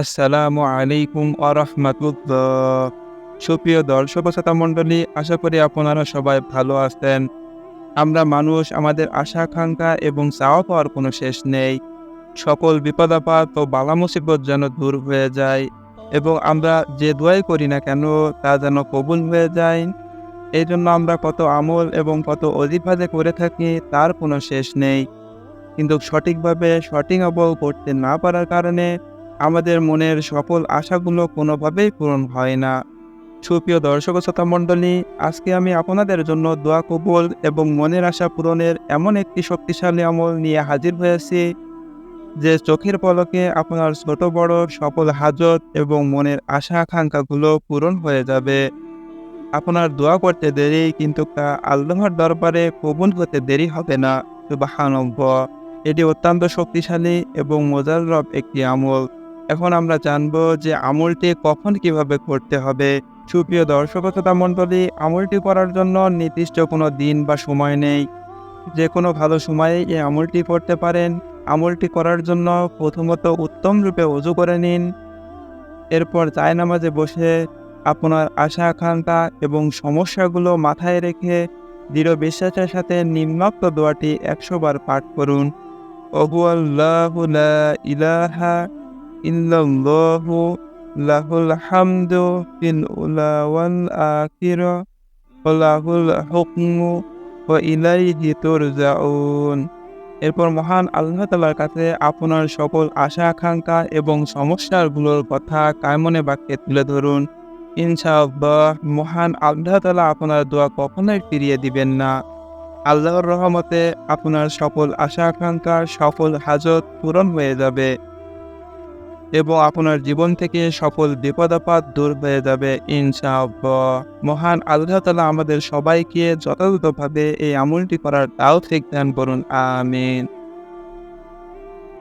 আসসালামু আলাইকুম আরহামাতুল্লাহ সুপ্রিয় দর্শক শ্রোতা মণ্ডলী, আশা করি আপনারা সবাই ভালো আছেন। আমরা মানুষ, আমাদের আশা, আকাঙ্ক্ষা এবং চাওয়া পাওয়ার কোনো শেষ নেই। সকল বিপদাপাত ও বালা মুসিবত যেন দূর হয়ে যায় এবং আমরা যে দোয়াই করি না কেন, তা যেন কবুল হয়ে যায়। এই জন্য আমরা কত আমল এবং কত অজিফাজে করে থাকি, তার কোনো শেষ নেই। কিন্তু সঠিকভাবে সঠিক আমল করতে না পারার কারণে আমাদের মনের সকল আশাগুলো কোনোভাবেই পূরণ হয় না। সুপ্রিয় দর্শক শ্রোতা মণ্ডলী, আজকে আমি আপনাদের জন্য দোয়া কবুল এবং মনের আশা পূরণের এমন একটি শক্তিশালী আমল নিয়ে হাজির হয়েছি, যে চোখের পলকে আপনার ছোট বড় সকল হাজত এবং মনের আশা আকাঙ্ক্ষাগুলো পূরণ হয়ে যাবে। আপনার দোয়া করতে দেরি, কিন্তু তা আল্লাহর দরবারে কবুল হতে দেরি হবে না। সুবহানাল্লাহ। এটি অত্যন্ত শক্তিশালী এবং মোজাররব একটি আমল। এখন আমরা জানব যে আমলটি কখন কীভাবে করতে হবে। সুপ্রিয় দর্শক শ্রোতা মণ্ডলী, আমলটি করার জন্য নির্দিষ্ট কোনো দিন বা সময় নেই। যে কোনো ভালো সময়ে এই আমলটি করতে পারেন। আমলটি করার জন্য প্রথমত উত্তম রূপে উজু করে নিন। এরপর চায় নামাজে বসে আপনার আশা আকাঙ্ক্ষা এবং সমস্যাগুলো মাথায় রেখে দৃঢ় বিশ্বাসের সাথে নিম্নোক্ত দোয়াটি একশো বার পাঠ করুন। ওহু আল্লাহু ইলাহা ইল্লাল্লাহু লাহুল হামদু ফিল উলা ওয়াল আখিরা ওয়া লাহুল হুকমু ওয়া এরপর মহান আল্লাহ তালার কাছে আপনার সকল আশা, আকাঙ্ক্ষা এবং সমস্যাগুলোর কথা কায়মনে বাক্যে তুলে ধরুন। ইনশাআল্লাহ মহান আল্লাহ তালা আপনার দোয়া কখনোই ফিরিয়ে দিবেন না। আল্লাহর রহমতে আপনার সকল আশা, আকাঙ্ক্ষা, সফল হাজত পূরণ হয়ে যাবে। এবং আপনার জীবন থেকে সকল বিপদাপাত দূর হয়ে যাবে, ইনশাআল্লাহ। মহান আল্লাহ তালা আমাদের সবাইকে যথাযথভাবে এই আমলটি করার তাও ঠিক দান করুন, আমিন।